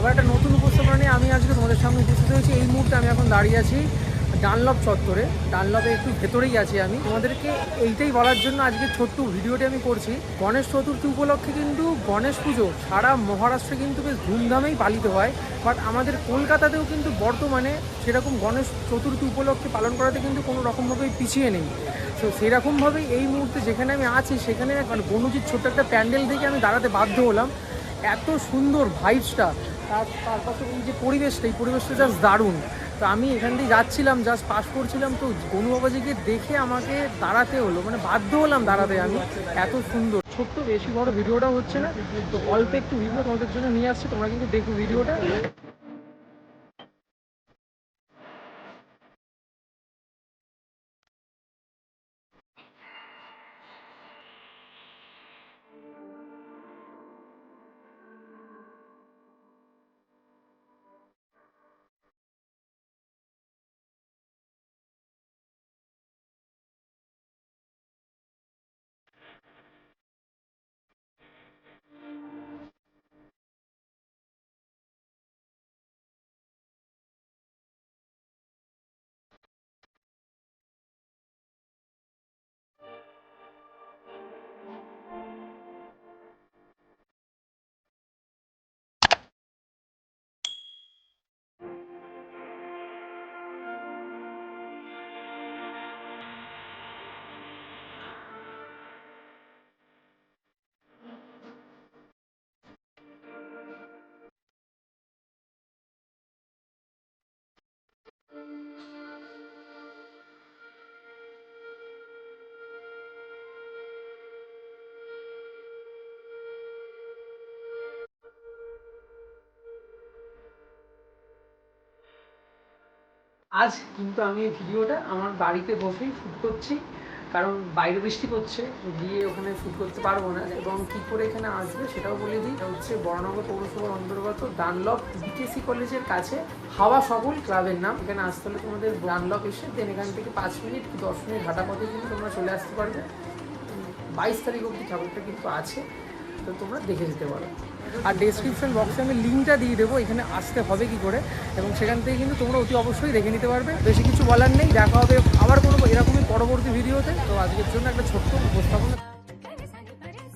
আবার একটা নতুন উপস্থাপনা নিয়ে আমি আজকে তোমাদের সামনে উপস্থিত হয়েছি। এই মুহূর্তে আমি এখন দাঁড়িয়ে আছি ডানলপ চত্বরে। ডানলপে একটু ভেতরেই আছি আমি। তোমাদেরকে এইটাই বলার জন্য আজকে ছোট্ট ভিডিওটি আমি করছি। গণেশ চতুর্থী উপলক্ষে কিন্তু গণেশ পুজো সারা মহারাষ্ট্রে কিন্তু বেশ ধুমধামেই পালিত হয়। বাট আমাদের কলকাতাতেও কিন্তু বর্তমানে সেরকম গণেশ চতুর্থী উপলক্ষে পালন করাতে কিন্তু কোনো রকমভাবেই পিছিয়ে নেই। তো সেরকমভাবেই এই মুহূর্তে যেখানে আমি আছি, সেখানে মানে গণুজির ছোট্ট একটা প্যান্ডেল দেখে আমি দাঁড়াতে বাধ্য হলাম। এত সুন্দর ভাইবসটা এই যে পরিবেশটা, এই পরিবেশটা জাস্ট দারুণ। তো আমি এখান দিয়ে যাচ্ছিলাম জাস্ট পাস করছিলাম, তো গনু বাবাজিকে দেখে আমাকে দাঁড়াতে হলো মানে বাধ্য হলাম দাঁড়াতে আমি। এত সুন্দর। ছোট্ট বেশি বড় ভিডিওটা হচ্ছে না, তো অল্প একটু ভিডিও তোমাদের জন্য নিয়ে আসছি, তোমরা কিন্তু দেখো ভিডিওটা আজ কিন্তু আমি এই ভিডিওটা আমার বাড়িতে বসেই শুট করছি, কারণ বাইরে বৃষ্টি পড়ছে, গিয়ে ওখানে শুট করতে পারব না। এবং কী করে এখানে আসবে সেটাও বলে দিই। হচ্ছে বড়নগর পৌরসভার অন্তর্গত ডানলপ বিকেসি কলেজের কাছে, হাওয়া সবল ক্লাবের নাম। এখানে আসতে হলে তোমাদের ডানলপ এসে দেন এখান থেকে পাঁচ মিনিট কি দশ মিনিট হাঁটা পথে কিন্তু তোমরা চলে আসতে পারবে। বাইশ তারিখ অবধি ঠাকুরটা কিন্তু আছে। তো তোমরা দেখে যেতে পারো। আর ডেসক্রিপশন বক্সে আমি লিঙ্কটা দিয়ে দেবো, এখানে আসতে হবে কি করে, এবং সেখান থেকে কিন্তু তোমরা অতি অবশ্যই দেখে নিতে পারবে। বেশি কিছু বলার নেই, দেখা হবে আবার কোনো এরকমই পরবর্তী ভিডিওতে তো। আজকের জন্য